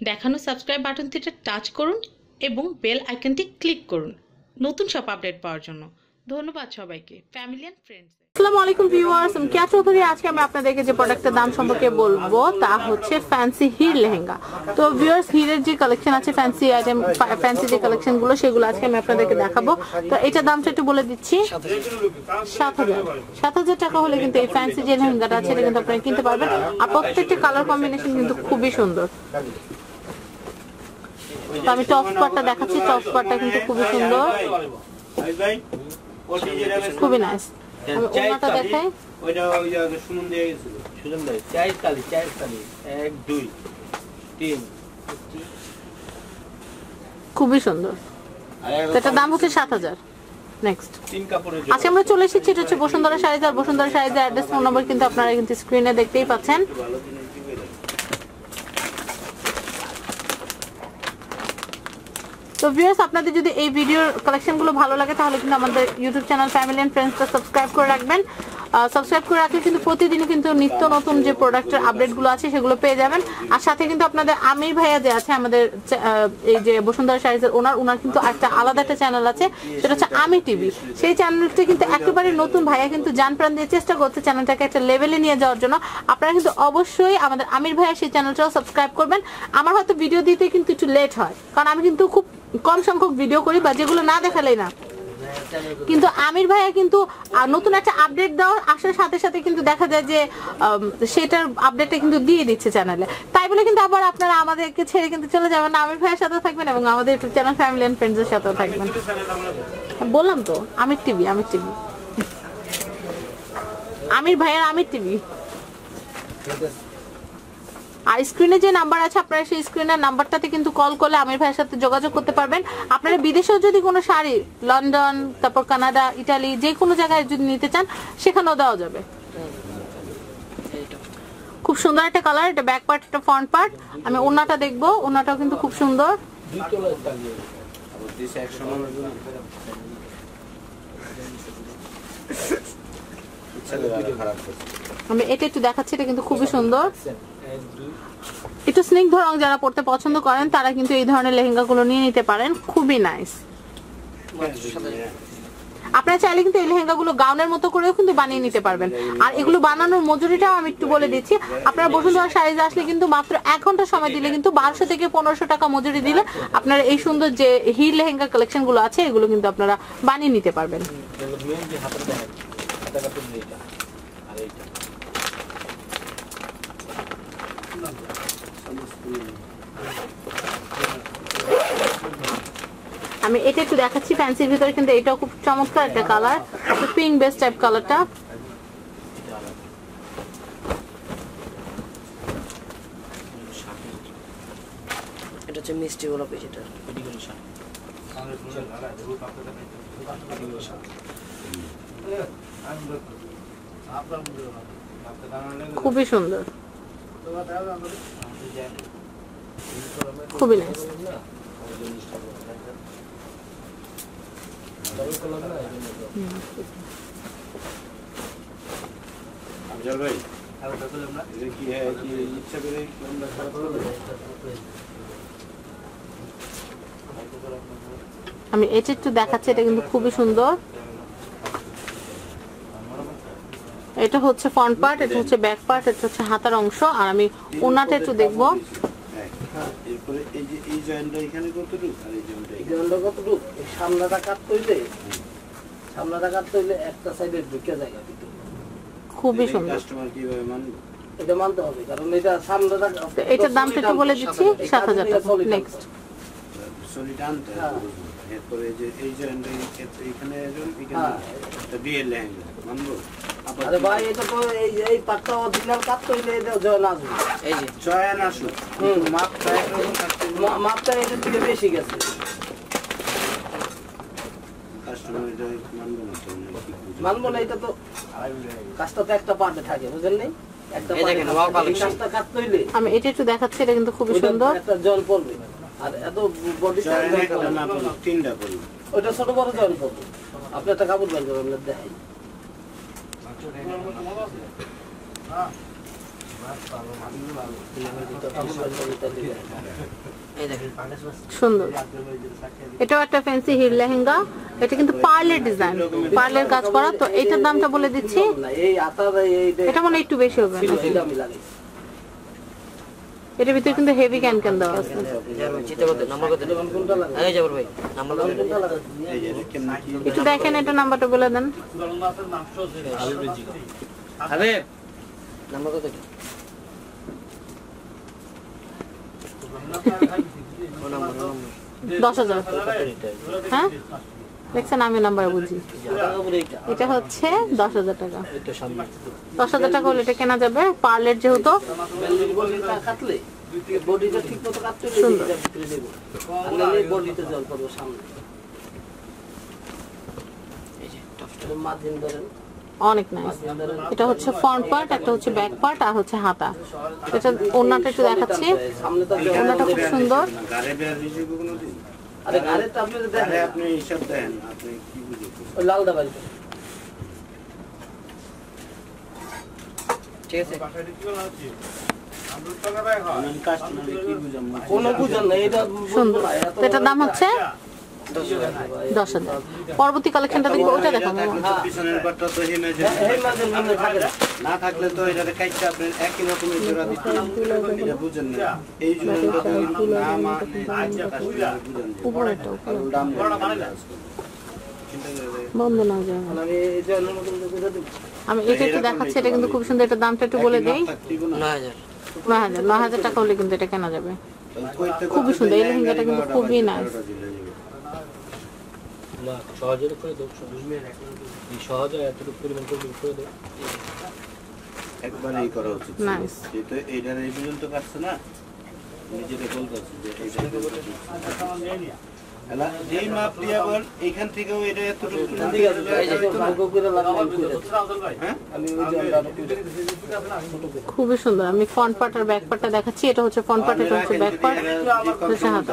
দেখানো subscribe বাটনটিতে touch করুন এবং বেল আইকনটি ক্লিক করুন। নতুন সব আপডেট পাওয়ার জন্য। ধন্যবাদ সবাইকে। ফ্যামিলি অ্যান্ড ফ্রেন্ডস আসসালামু আলাইকুম ভিউয়ার্স আমি কেয়া চৌধুরী। আজকে আমি আপনাদেরকে যে প্রোডাক্টের দাম সম্পর্কে বলব, তা হচ্ছে ফ্যান্সি হির লেহেঙ্গা। তো ভিউয়ার্স হিরের যে কালেকশন আছে ফ্যান্সি আইটেম ফ্যান্সি যে কালেকশনগুলো, সেগুলো আজকে আমি আপনাদেরকে দেখাবো। তো এটা দামটা একটু বলে দিচ্ছি। সাত হাজার। সাত হাজার টাকা হলে কিন্তু এই ফ্যান্সি যে লেহেঙ্গাটা আছে, এটা কিন্তু আপনারা কিনতে পারবেন। আর প্রত্যেকটা কালার কম্বিনেশন কিন্তু খুবই সুন্দর। তো আমি টপ পার্টটা দেখাচ্ছি টপ পার্টটা কিন্তু খুবই সুন্দর। খুবই নাইস আমি দেখাই। খুবই সুন্দর। এটার দাম হচ্ছে সাত হাজার। নেক্সট আজকে আমরা চলে এসেছি, এটা হচ্ছে বসুন্ধরা শাড়ি আর বসুন্ধরা শাড়ির অ্যাড্রেস ফোন নম্বর কিন্তু আপনারা কিন্তু স্ক্রিনে দেখতেই পাচ্ছেন ভালো জিনিস দিবে না। তো ভিউয়ার্স আপনাদের যদি এই ভিডিওর কালেকশনগুলো ভালো লাগে, তাহলে কিন্তু আমাদের ইউটিউব চ্যানেল ফ্যামিলি অ্যান্ড ফ্রেন্ডসটা সাবস্ক্রাইব করে রাখবেন। সাবস্ক্রাইব করে রাখলে কিন্তু প্রতিদিনই কিন্তু নিত্য নতুন যে প্রোডাক্টের আপডেটগুলো আছে, সেগুলো পেয়ে যাবেন। আর সাথে কিন্তু আপনাদের আমির ভাইয়া যে আছে, আমাদের এই যে বসুন্ধরা সাইজের ওনার ওনার কিন্তু একটা আলাদা একটা চ্যানেল আছে, সেটা হচ্ছে আমি টিভি। সেই চ্যানেলটি কিন্তু একেবারে নতুন ভাইয়া কিন্তু জান প্রাণ দিয়ে চেষ্টা করছে চ্যানেলটাকে একটা লেভেলে নিয়ে যাওয়ার জন্য। আপনারা কিন্তু অবশ্যই আমাদের আমির ভাইয়া সেই চ্যানেলটাও সাবস্ক্রাইব করবেন। আমার হয়তো ভিডিও দিতে কিন্তু একটু লেট হয়, কারণ আমি কিন্তু খুব কম সংখ্যক ভিডিও করি বা যেগুলো না দেখালেই না। কিন্তু আমির ভাইয়া কিন্তু নতুন একটা আপডেট দেওয়ার আসার সাথে সাথে কিন্তু দেখা যায় যে সেটার আপডেটটা কিন্তু দিয়ে দিচ্ছে চ্যানেলে তাই বলে কিন্তু আবার আপনারা আমাদেরকে ছেড়ে কিন্তু চলে যাবেন না। আমির ভাইয়ের সাথেও থাকবেন এবং আমাদের চ্যানেল ফ্যামিলি অ্যান্ড ফ্রেন্ডসের সাথেও থাকবেন। বললাম তো, আমির টিভি আমির টিভি আমির ভাইয়ের আমির টিভি আর স্ক্রিনে যে নাম্বার আছে, আপনারা সেই স্ক্রিনের নাম্বারটাতে কিন্তু কল করলে আমির ভাইয়ের সাথে যোগাযোগ করতে পারবেন। আপনারা বিদেশেও যদি কোনো শাড়ি, লন্ডন, তারপর কানাডা, ইটালি, যে কোনো জায়গায় যদি নিতে চান, সেখানেও দেওয়া যাবে। খুব সুন্দর একটা কালার এটা ব্যাক পার্ট একটা ফ্রন্ট পার্ট আমি ওনাটা দেখব ওনাটাও কিন্তু খুব সুন্দর। আমি এটা একটু দেখাচ্ছি, এটা কিন্তু খুবই সুন্দর। একটু স্নিগ্ধ রং যারা পড়তে পছন্দ করেন, তারা কিন্তু এই ধরনের লেহেঙ্গাগুলো নিয়ে নিতে পারেন। খুবই নাইস আপনারা চাইলে কিন্তু এই লেহেঙ্গাগুলো গাউনের মতো করেও কিন্তু বানিয়ে নিতে পারবেন। আর এগুলো বানানোর মজুরিটাও আমি একটু বলে দিচ্ছি। আপনারা বসুন্ধরা শাড়িতে আসলে কিন্তু মাত্র এক ঘণ্টা সময় দিলে কিন্তু বারোশো থেকে পনেরোশো টাকা মজুরি দিলে আপনারা এই সুন্দর যে হির লেহেঙ্গা কালেকশনগুলো আছে, এগুলো কিন্তু আপনারা বানিয়ে নিতে পারবেন যেগুলো মেন যে হাতের দেখেন হাতের কাপড় দিয়ে এটা আর এইটা আমি এটা একটু দেখাচ্ছি ফ্যান্সির ভিতরে কিন্তু এটাও খুব চমৎকার একটা কালার পিঙ্ক বেস্ট টাইপ কালারটা এটা হচ্ছে মিষ্টি গোলাপি যেটা। খুবই সুন্দর। খুবই নাইস ভাই কি হ্যাঁ, কি ইচ্ছা করে? আমি এটা একটু দেখাচ্ছি এটা কিন্তু খুবই সুন্দর এটা হচ্ছে ফ্রন্ট পার্ট এটা হচ্ছে ব্যাক পার্ট এটা হচ্ছে হাতার অংশ। আর আমি ওনাটা একটু দেখব। এরপরে এই যে এই জয়েন্টটা এখানে কতটুকু? আর এই জয়েন্টটা এই গ্রাউন্ডটা কতটুক? এই সামনাটা কাট তৈলে সামনাটা কাট তৈলে একটা সাইডে ঢুকে যায় ভিতরে খুবই সুন্দর। কাস্টমার কীভাবে মানবে? এটা মানতে হবে কারণ এটা সামনাটা এটার দামটা একটু বলে দিচ্ছি সাত হাজার টাকা। নেক্সট সলিটা আনতে হবে। বুঝব। এরপরে এই যে এই জয়েন্টটা এখানে এখানে। লেহেঙ্গা মানবো? আবার আরে ভাই এটা তো এই এই পাটটা অরিজিনাল কাট তৈলে এটা জয় আসবে। এই যে চয়ন আসুক। হুম। মাপটা একরকম মাপটা এটার থেকে বেশি গেছে। কাস্টমার এটা মানবো না? মানবো এটা তো কাজটা তো একটা পার্টে থাকে বুঝলেন নাই? আমি এটা একটু দেখাচ্ছি এটা কিন্তু খুবই সুন্দর। একটা জল পড়বে। আর এত বডি তিনটা করব ওইটা ছোট বড় জল পড়বে। আপনি একটা কাপড় বের করবেন দেখাই। সুন্দর। এটাও একটা ফ্যান্সি হিল লেহেঙ্গা। এটা কিন্তু পার্লের ডিজাইন। পার্লের কাজ করা তো এটার দামটা বলে দিচ্ছি। এটা মনে একটু বেশি হবে। এটার ভিতরে কিন্তু হেভি ক্যান ক্যান দেওয়া আছে। একটু দেখেন এটা নাম্বারটা বলে দেন। দশ হাজার। হ্যাঁ? দেখছেন আমি নাম্বার বুঝি। এটা হচ্ছে দশ হাজার টাকা। দশ হাজার টাকা হলে এটা কেনা যাবে। পার্লের যেহেতু। অনেক এটা হচ্ছে ফ্রন্ট পার্ট একটা হচ্ছে ব্যাক পার্ট আর হচ্ছে হাতা। এটা একটু দেখাচ্ছি। খুব সুন্দর। হিসেবে আরে গাড়িটা আপনি আরে দেখেন। আপনি হিসাব দেন আপনি কি বুঝেছেন ওই লালটা বাড়িতে আমি কাস্টমারে কি বুঝাম কোনো বুঝেন না এটা তো এটার দাম হচ্ছে? দশ হাজার। পরবর্তী কালেকশনটা দেখব ওটা দেখো মামা। থাকলে তো পিছনের পাটটা তো হেমে যায় এই মাঝে থাকে। না। না থাকলে তো এটাতে কাইটটা আপনি একই রকমের জোড়া দিতে এটা বুঝেন না। এই জন্য তো না কাস্টমার বুঝেন যে উপরে দাম বন্ধ না যায় আমি এটা একটু দেখাচ্ছি এটা কিন্তু খুব সুন্দর এটা দামটা একটু বলে দেই। নয় হাজার। নয় হাজার টাকা হলে কিন্তু এটা কেনা যাবে। খুবই সুন্দর, এই লেহেঙ্গাটা কিন্তু খুবই nice। না সহজের করে দাও এই সহজে এতটুকু পরিমাণ করে করে দাও একবার এই করা উচিত যেহেতু এইটার এই পর্যন্ত কাটছে না নিজেটা বলতেছে যে এইটা যেই মাপ দিয়ে আবার এইখান থেকেও এটা এতটুকু। হ্যাঁ। খুবই সুন্দর। আমি ফ্রন্ট পার্ট আর ব্যাক পার্টটা দেখাচ্ছি। এটা হচ্ছে ফ্রন্ট পার্ট এটা হচ্ছে ব্যাক পার্ট হচ্ছে হাতা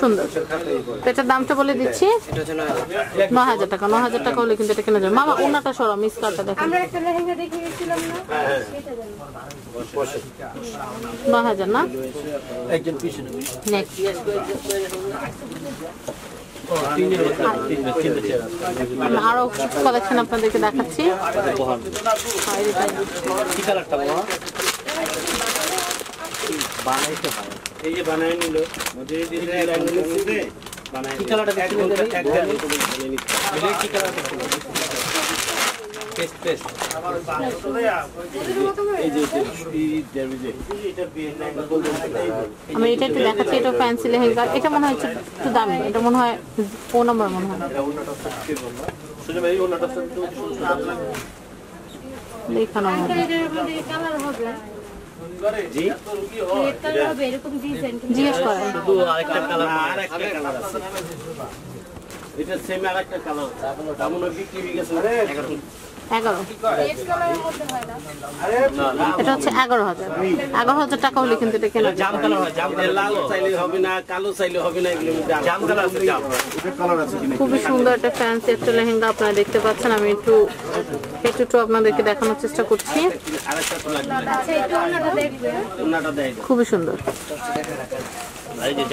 সুন্দর। এটার দামটা বলে দিচ্ছি। হাজার টাকা নয় হাজার টাকা হলে কিন্তু এটা কেনা যাবে। মামা ওনাটা সরা মিস কার্ডটা দেখেন। আমরা একটা লেহেঙ্গা দেখিয়েছিলাম না? সেটা জানি নয় হাজার না? আরও কিছু কালেকশন আপনাদেরকে দেখাচ্ছি বহান আর এটা কি কালারটা বলা বানাইতে হয়। এই যে বানায় নিল মজুরি দিলে বানায় কি কালারটা এক ঘণ্টা এক ঘণ্টা কি কালারটা পেস্ট পেস্ট। এই যে। আমি এটা একটু দেখাচ্ছি এটা ফ্যান্সি লেহেঙ্গা। এটা মনে হয় একটু- দামি। এটা মনে হয় ও নম্বর মনে হয়। দেখানো হবে? এটা সেম আর একটা কালার বিক্রি হয়ে গেছে। এগারো। হয় এটা হচ্ছে এগারো হাজার। এগারো হাজার টাকা হলে কিন্তু এটা কেনা জাম কালার হয় জাম লাল চাইলে হবে না কালো চাইলে হবে না এগুলো জাম। কালার আছে জাম। খুবই সুন্দর একটা ফ্যান্সি একটা লেহেঙ্গা আপনারা দেখতে পাচ্ছেন। আমি একটু একটু একটু আপনাদেরকে দেখানোর চেষ্টা করছি। খুবই সুন্দর।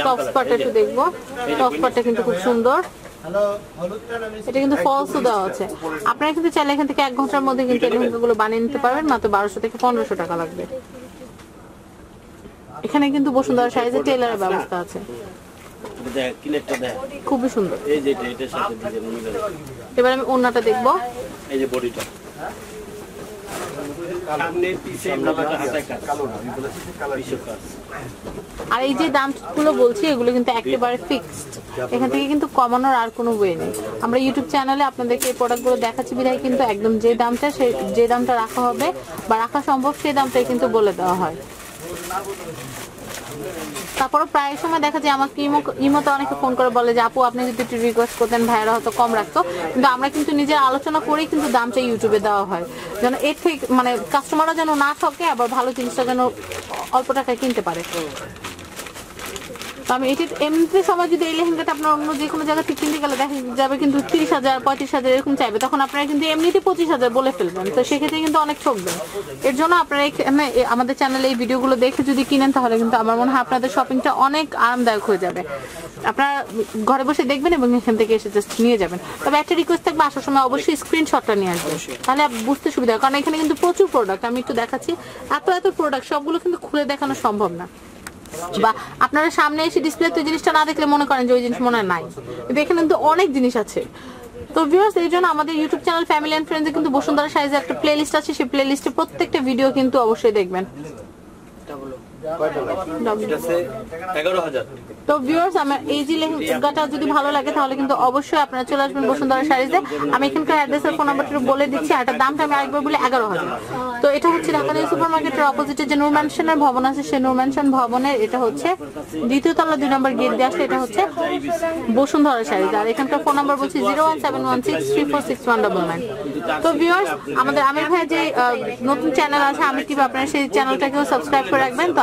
টপ স্পটটা একটু দেখব। টপ স্পটটা কিন্তু খুব সুন্দর। এটা কিন্তু ফলসও দেওয়া আছে। আপনারা কিন্তু চাইলে এখান থেকে এক ঘণ্টার মধ্যে কিন্তু লেহেঙ্গাগুলো বানিয়ে নিতে পারবেন মাত্র বারোশো থেকে পনেরোশো টাকা লাগবে। এখানে কিন্তু বসুন্ধরা সাইজে টেলারের ব্যবস্থা আছে। খুবই সুন্দর। এবার আমি ওন্নাটা দেখব। এই যে বডিটা। সামনে পিছে আর এই যে দামগুলো বলছি এগুলো কিন্তু একেবারে ফিক্সড এখান থেকে কিন্তু কমানোর আর কোনো ওয়ে নেই। আমরা ইউটিউব চ্যানেলে আপনাদেরকে এই প্রোডাক্টগুলো দেখাচ্ছি বিধায় কিন্তু একদম যে দামটা সেই যে দামটা রাখা হবে বা রাখা সম্ভব সেই দামটাই কিন্তু বলে দেওয়া হয়। তারপরে প্রায় সময় দেখা যায় আমাকে ইমো, ইমোতে অনেকে ফোন করে বলে যে, আপু, আপনি যদি একটু রিকোয়েস্ট করতেন, ভাইয়েরা হয়তো কম রাখতো। কিন্তু আমরা কিন্তু নিজের আলোচনা করেই কিন্তু দামটা ইউটিউবে দেওয়া হয়। যেন এর থেকে মানে কাস্টমাররা যেন না থাকে আবার ভালো জিনিসটা যেন অল্প টাকায় কিনতে পারে। আমি এটি এমনিতে সময় যদি এই লেহেঙ্গাটা আপনার অন্য যে কোনো জায়গা থেকে কিনতে গেলে দেখা যাবে কিন্তু তিরিশ হাজার, পঁয়ত্রিশ হাজার এরকম চাইবে, তখন আপনারা কিন্তু এমনিতে পঁচিশ হাজার বলে ফেলবেন। তো সেক্ষেত্রে কিন্তু অনেক ঠকবেন এর জন্য আপনারা এখানে আমাদের চ্যানেলে এই ভিডিওগুলো দেখে যদি কিনেন, তাহলে কিন্তু আমার মনে হয় আপনাদের শপিংটা অনেক আরামদায়ক হয়ে যাবে। আপনারা ঘরে বসে দেখবেন এবং এখান থেকে এসে জাস্ট নিয়ে যাবেন। তবে একটা রিকোয়েস্ট থাকবে, আসার সময় অবশ্যই স্ক্রিনশটটা নিয়ে আসবেন। তাহলে বুঝতে সুবিধা হয়, কারণ এখানে কিন্তু প্রচুর প্রোডাক্ট আমি একটু দেখাচ্ছি। এত এত প্রোডাক্ট সবগুলো কিন্তু খুলে দেখানো সম্ভব না। বা আপনারা সামনে এসে ডিসপ্লেতে তো জিনিসটা না দেখলে মনে করেন যে ওই জিনিস মনে হয় নাই। কিন্তু এখানে কিন্তু অনেক জিনিস আছে। তো ভিউয়ার্স এই জন্য আমাদের ইউটিউব চ্যানেল ফ্যামিলি অ্যান্ড ফ্রেন্ডসে কিন্তু বসুন্ধরা সাইজে একটা প্লেলিস্ট আছে। সেই প্লেলিস্টে প্রত্যেকটা ভিডিও কিন্তু অবশ্যই দেখবেন। তো ভালো লাগে আমি এটা হচ্ছে সুপার এটা হচ্ছে দুই নম্বর হচ্ছে বসুন্ধরা শাড়িতে আর এখানকার ফোন বলছি one seven one six three four six one nine তো আমাদের আমির ভাই যে নতুন চ্যানেল আছে, আমি কি আপনারা সেই চ্যানেলটাকেও সাবস্ক্রাইব করে রাখবেন। তো